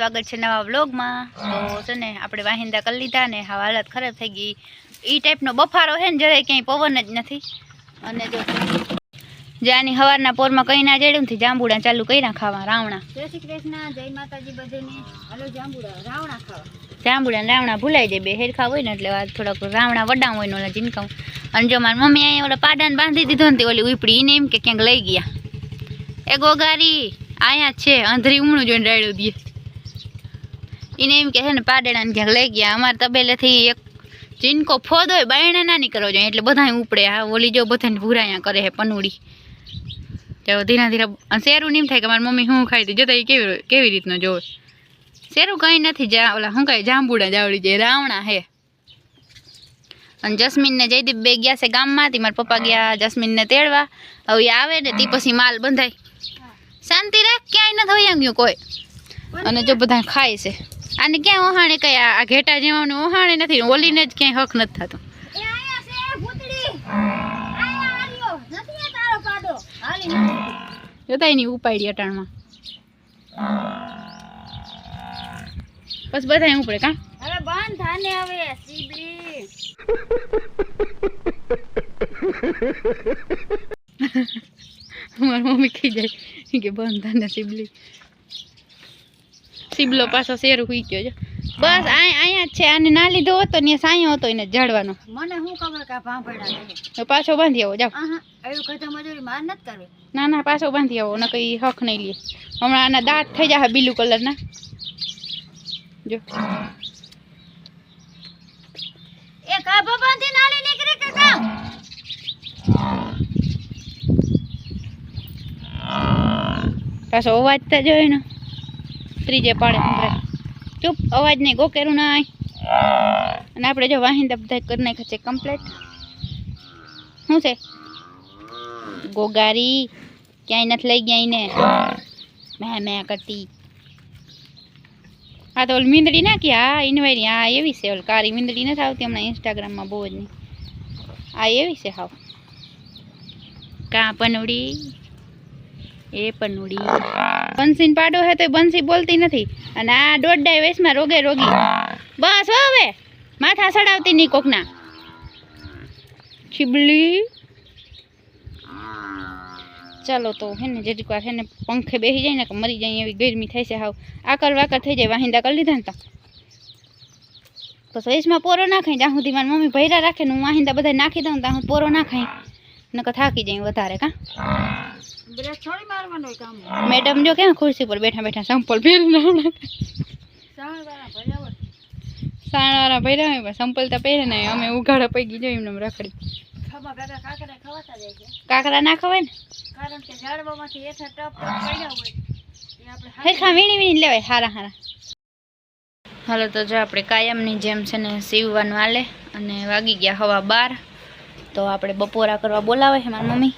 સ્વાગત છે નવા વ્લોગમાં. તો છે ને આપણે વાહિંદા કરી લીધા ને હા હાલત ખરાબ થઈ ગઈ. એ ટાઈપનો બફારો છે ને જરાય ક્યાંય પવન જ નથી. અને જો જ્યાંની આની હવારના પોરમાં કઈ ના જડ્યું નથી જાંબુડા ચાલુ કર્યા ખાવા રાવણા. જય શ્રી કૃષ્ણ જય માતાજી બધાને. હલો જાંબુડા રાવણા ખાવા. જાંબુડા રાવણા ભૂલાઈ જાય બે હેરખા હોય ને એટલે થોડાક રાવણા વડા હોય ને ઓલા જીનકા અને જો મારી મમ્મી અહીંયા ઓલા પાડાને બાંધી દીધો ને તે ઓલી ઉપડી એને એમ કે ક્યાંક લઈ ગયા. એ ગોગારી આયા છે અંધરી ઉમણું જોઈને રાડ્યું દે. એને એમ કે છે ને પાડેડાને ક્યાંક લઈ ગયા. અમારે તબેલેથી એક જીનકો ફોદ હોય, બાયણા ના નીકળવો જોઈએ. એટલે બધા ઉપડે. આ ઓલી જો બધાને ભૂરાયા કરે છે પનુડી તો ધીરે ધીરે શેરું નહીં થાય કે મારી મમ્મી શું ખાઈ હતી એ કેવી કેવી રીતનો જોવે શેરું કંઈ નથી. જા, ઓલા શું કહે જાંબુડા જાવડી જાય રાવણા હે. અને જસ્મીનને જયદીપ બે ગયા છે ગામમાંથી. મારા પપ્પા ગયા જસ્મીનને તેડવા. હવે આવે ને, તે પછી માલ બંધાય. શાંતિ રાખ, ક્યાંય નથી હોય ગયું કોઈ. અને જો બધા ખાય છે. આને ક્યાં ઓહાણે કઈ આ ઘેટા જેવાનું ઓહાણે નથી. ઓલીને જ ક્યાંય હક નથી થતો. જોતા એની ઉપાડી અટાણમાં. બસ બધા ઉપડે કા? હવે બંધ થાને હવે સીબલી મારી મમ્મી કહી જાય કે બંધ અને સિબલી સિબલો પાછો શેર હુઈ ગયો છે બસ અહીંયા જ છે. આને ના લીધો હતો ને સાયો હતો એને જાડવાનો. મને શું ખબર કે ભાંભડા તો પાછો બાંધી આવો જાવ એવું કદા મજૂરી માર નથી કરવી. ના ના પાછો બાંધી આવો ન કઈ હક નહીં લે. હમણાં આના દાંત થઈ જાય બ્લુ કલરના. જો. એ બાંધી નાલી નીકળી કે કામ? પાછો અવાજ તો જોયો ને ત્રીજે પાડે સંભળાય ચૂપ, અવાજ નહીં ગોકેરું ના અને આપણે જો વાહિંદા બધા કરી નાખ્યા છે કમ્પ્લેટ શું છે? ગોગારી. ક્યાંય નથી લઈ ગયા એને. મેં મેં કરતી. આ તો ઓલી મીંદડી નાખી? હા ઇનવાયરી હા, એવી છે ઓલી કારી મીંદડી નથી આવતી હમણાં ઇન્સ્ટાગ્રામમાં બહુ જ નહીં. આ એવી છે હાવ. કાં પનુડી? એ પનુડી. બંસીન પાડો હે તો બંસી બોલતી નથી. અને આ દોઢ વયસમાં રોગે રોગી. બસ હવે. માથા સડાવતી નહીં કોકના. છીબલી ચાલો તો હે ને જેટલી વાર હે પંખે બેસી જાય ને કે મરી જાય એવી ગરમી થાય છે હાવ. આકર વાકર થઈ જાય વાહિંદા કરી લીધા ને તો. બસ વયસમાં પોરો ના ખાઈ ત્યાં સુધી મારી મમ્મી ભૈરા રાખે ને હું વાહિંદા બધા નાખી દઉં ત્યાં હું પોરો ના ખાઈ નકર થાકી જાય વધારે કા? મેડમ જો કેમ ખુરશી પર બેઠા બેઠા સંપલ પહેરીને સાણાવાળા પહેર્યા હોય. પણ સંપલ તો પહેરે ને અમે ઉઘાડા પૈકી જોઈ એમને રખડી. કાકરા ના ખવાય ને? કારણ કે ઝાડવામાંથી હેઠા ટપ ટપ પડ્યા હોય. એ વીણી વીણી લેવાય હારા હારા. હાલો તો જો આપણે કાયમની જેમ છે ને સીવવાનું હાલે અને વાગી ગયા હવા બાર. તો આપણે બપોરા કરવા બોલાવે છે મારી મમ્મી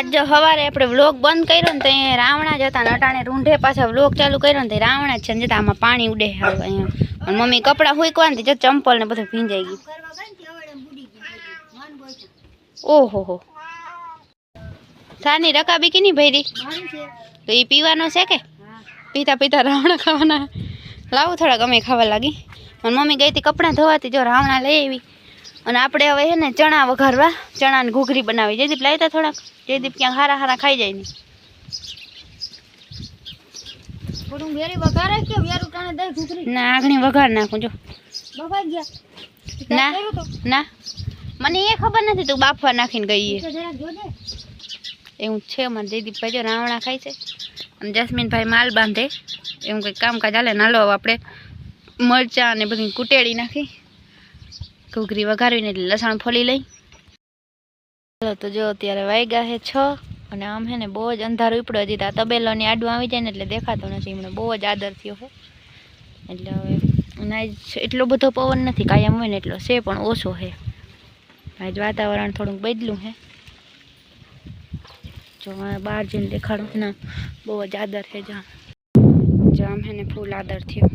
આજ જો સવારે આપણે વ્લોગ બંધ કર્યો ને તો અહીંયા રાવણા જતા ને અટાણે રૂંઢે પાછા વ્લોગ ચાલુ કર્યો ને તો રાવણા જ છે ને જતા આમાં પાણી ઉડે હવે અહીંયા. અને મમ્મી કપડાં હુંકવા ને જો ચંપલ ને બધું ભીંજાઈ ગયું. કરવા ગઈ ને ત્યાં વડે બુડી ગઈ મન બોય ઓહો હો. સાની રકાબી કીની ભૈરી? મારી છે તો એ પીવાનો છે કે? હા પીતા પીતા રાવણા ખાવાના. લાવું થોડાક અમે ખાવા લાગી. અને મમ્મી ગઈ હતી કપડાં ધોવાતી જો રાવણા લઈ આવી. અને આપણે હવે છે ને ચણા વઘારવા ચણાની ઘૂઘરી બનાવી. જયદીપ લાવી તા થોડાક. જયદીપ ક્યાંક હારા હારા ખાઈ જાય ને. થોડું વેરી વઘારે કે વેરું ટાણે દઈ ઘૂઘરી? ના આગણી વઘાર નાખું જો. બફાઈ ગયા? ના. ના. મને એ ખબર નથી તું બાફવા નાખીને ગઈ એવું છે મને જયદીપભાઈ જો રાવણા ખાય છે. અને જસ્મીનભાઈ માલ બાંધે. એવું કંઈક કામકાજ હાલે નાલો લો આપણે મરચાં ને બધી કુટેડી નાખી. ઘૂઘરી વઘારીને એટલે લસણ ફોલી લઈ. ચાલો તો જો અત્યારે વાગ્યા છે છ અને આમ હે ને બહુ જ અંધારું ઉપડ્યો. હજી આ તબેલોની આડું આવી જાય ને એટલે દેખાતો નથી. એમને બહુ જ આદર થયો છે એટલે હવે આજ એટલો બધો પવન નથી, કાયમ હોય ને એટલો છે, પણ ઓછો છે આજ વાતાવરણ થોડુંક બદલું છે જો બહાર જઈને દેખાડું. ના, બહુ જ આદર છે જામ જામ હે ને ફૂલ આદર થયો.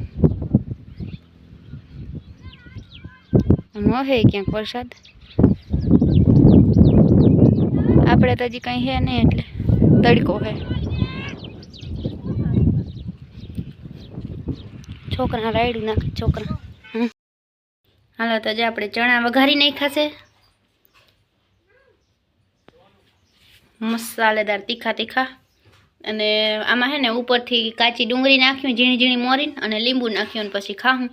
આમ હે ક્યાંક વરસાદ? આપણે તો હજી કંઈ હે નહીં એટલે તડકો હે. છોકરા રાયડું નાખે, છોકરા. હાલો, તો જે આપણે ચણા વઘારી નહીં ખાશે મસાલેદાર તીખા તીખા. અને આમાં હે ને ઉપરથી કાચી ડુંગળી નાખ્યું ઝીણી ઝીણી મોરીને અને લીંબુ નાખ્યું અને પછી ખાઉં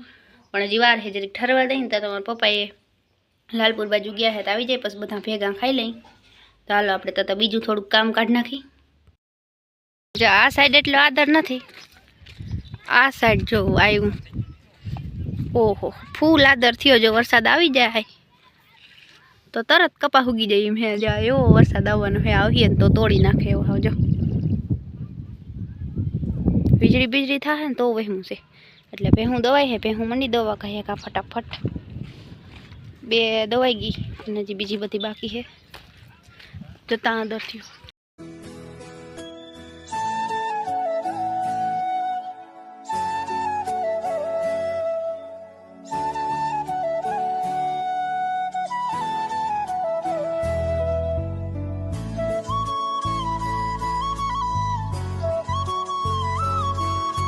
પણ હજી વાર છે જરીક ઠરવા દઈને તો તમારા પપ્પાએ લાલપુર બાજુ ગયા છે તો આવી જાય, પછી બધા ભેગા ખાઈ લઈ. તો હાલો, આપણે તો તો બીજું થોડુંક કામ કાઢી નાખી. જો આ સાઈડ એટલો આદર નથી. આ સાઈડ જો આવ્યું ઓહો, ફૂલ આદર થયો જો વરસાદ આવી જાય તો તરત કપા ઉગી જાય એમ હે, જા એવો વરસાદ આવવાનો હે, આવીએ ને તો તોડી નાખે એવો આવજો વીજળી બીજળી થાય ને તો વહેમું છે. એટલે ભેહું દવાઈ હે, ભેહું મંડી દવા કહે કા ફટાફટ. બે દવાઈ ગઈ અને હજી બીજી બધી બાકી છે જતા આદર થયો.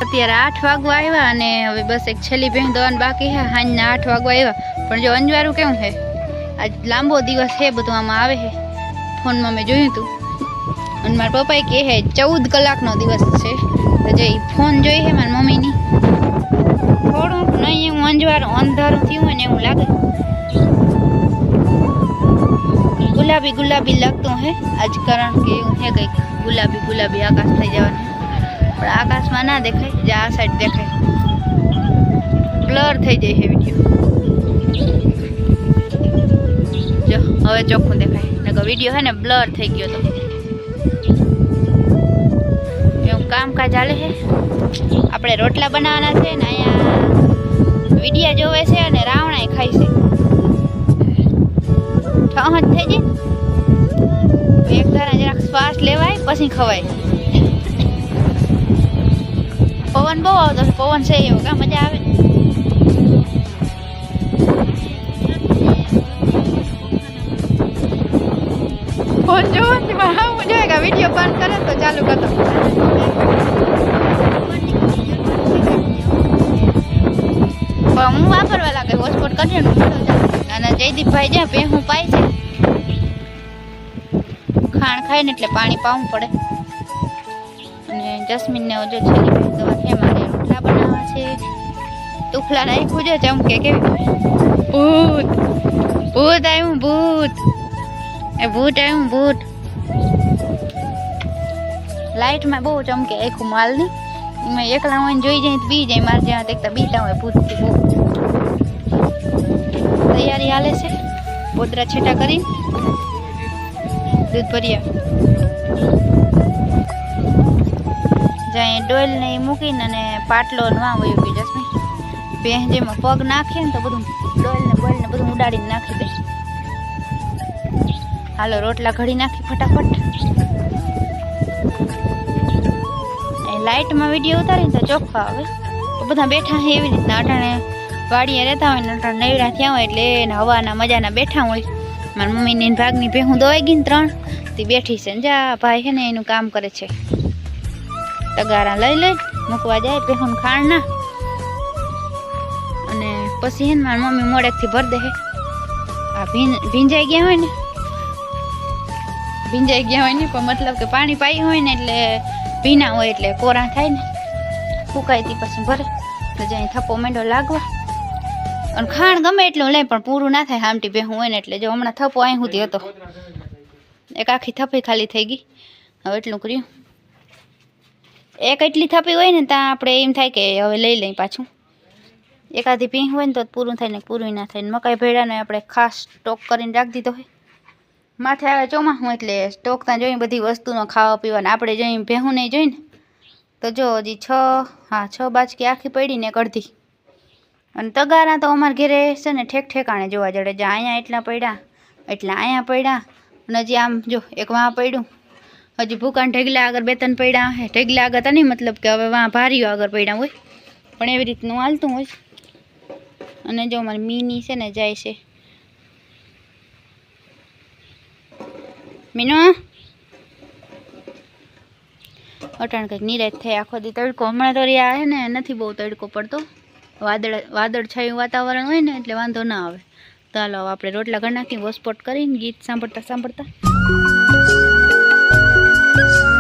અત્યારે આઠ વાગવા આવ્યા અને હવે બસ એક છેલ્લી બેન દવાનું બાકી છે. સાંજના આઠ વાગવા આવ્યા. પણ જો અંજવારું કેવું છે? આજ લાંબો દિવસ છે, બધું આમાં આવે છે. ફોનમાં મેં જોયું હતું અને મારા પપ્પાએ કહે છે, ચૌદ કલાકનો દિવસ છે. તો જે ઈ ફોન જોઈ છે મારી મમ્મીની. થોડુંક નહીં, એવું અંજવારું અંધારું થયું હોય ને એવું લાગે. ગુલાબી ગુલાબી લાગતું હે. આજ કારણ કે એવું છે કંઈક ગુલાબી ગુલાબી આકાશ થઈ જવાનું. પણ આકાશમાં ના દેખાય, જે આ સાઈડ દેખાય. બ્લર થઈ જાય છે વીડિયો જો, હવે ચોખ્ખું દેખાય. નકર વીડિયો હે ને બ્લર થઈ ગયો તો. એવું કામકાજ ચાલે છે? આપણે રોટલા બનાવવાના છે ને અહીંયા વિડીયા જોવે છે અને રાવણાય ખાય છે. ઠહજ થઈ જાય. એક ધારા જરાક શ્વાસ લેવાય, પછી ખવાય. પવન બહુ આવતો છે, પવન છે એવો કા મજા આવે ફોન જોવો ને, હા મજા આવે વીડિયો બંધ કરે તો ચાલુ કરતો પણ હું વાપરવા લાગે હોટસ્પોટ કરીએ અને જયદીપભાઈ જ્યાં બે, હું પાય છે. ખાણ ખાય ને એટલે પાણી પાવું પડે. જસ્મીનને જો છેલ્લી દવા છે મારે રોટલા બનાવવા છે. તુફલા નાખ્યું છે ચમકે કેવી ભૂત. ભૂત. આવ્યું ભૂત. એ ભૂત આવ્યું ભૂત. લાઈટમાં બહુ ચમકે આખું માલની મેં એકલા હોય જોઈ જાય તો બી જાય, મારે જ્યાં દેખતા બીતા હોય ભૂતથી બહુ. તૈયારી હાલે છે. બોદરા છેટા કરીને. દૂધ ભર્યા જ્યાં ડોલ ને ઈ મૂકીને અને પાટલો વાં વયું ગયું જસ્મી ભેં પગ નાખીએ ને તો બધું ડોલ ને બોલ ને બધું ઉડાડીને નાખી દે. હાલો, રોટલા ઘડી નાખી ફટાફટ. એ લાઇટમાં વીડિયો ઉતારીને તો ચોખ્ખા આવે. તો બધા બેઠા છે એવી રીતના. અટાણે વાડીએ રહેતા હોય ને અટાણે નવરા થયા હોય એટલે એને હવાના મજાના બેઠા હોય. મારી મમ્મીની ભાગની ભેહું દવાઈ ગઈ ત્રણ. તે બેઠી છે ને, જા, ભાઈ છે ને, એનું કામ કરે છે. તગારા લઈ લઈ, મૂકવા જાય, ભેહું ખાણના અને પછી હે મારી મમ્મી મોડેકથી ભર દે આ ભીંજાઈ ગયા હોય ને, ભીંજાઈ ગયા હોય ને, પણ મતલબ કે પાણી પાયું હોય ને એટલે ભીના હોય એટલે કોરા થાય ને. ફૂંકાય પછી ભરે, તો જાય થપ્પો મેંડો લાગવા. અને ખાણ ગમે એટલું લે, પણ પૂરું ના થાય હામટી બેહું હોય ને એટલે જો હમણાં થપ્પો અહીં સુધી હતો. એક આખી થપ્પી ખાલી થઈ ગઈ. હવે એટલું કર્યું. એક એટલી થપી હોય ને ત્યાં આપણે એમ થાય કે હવે લઈ લઈ પાછું. એકાદી ભીં હોય ને તો પૂરું થાય ને પૂરું ના થાય ને મકાઈ ભેડાને આપણે ખાસ સ્ટોક કરીને રાખી દીધો હોય. માથે આવે ચોમાસું એટલે સ્ટોક ત્યાં જોઈને બધી વસ્તુનો ખાવા પીવાને આપણે જોઈને ભેહું નહીં જોઈને તો જો હજી છ, હા, છ બાજકી આખી પડી ને અડધી. અને તગારા તો અમારા ઘરે છે ને ઠેક ઠેકાણે જોવા જડે. જ્યાં અહીંયા એટલા પડ્યા, એટલા અહીંયા પડ્યા અને હજી આમ જો એક વાં પડ્યું. હજી ભૂકાન ઢેગલા આગળ બે ત્રણ પડ્યા હે. ઢેગલા આગળ નહીં, મતલબ કે હવે વાં ભારીઓ આગળ પડ્યા હોય. પણ એવી રીતનું હાલતું હોય અને જો મારી મીની છે ને જાય છે. મીનો? અટાણ કંઈક નિરાશ થાય આખો દી તડકો. હમણાં તો રહ્યા હે ને, નથી બહુ તડકો પડતો. વાદળ વાદળ છાયું વાતાવરણ હોય ને, એટલે વાંધો ના આવે. હવે આપણે રોટલા ઘર નાખી વોસ્પોટ કરીને ગીત સાંભળતા સાંભળતા Thank you.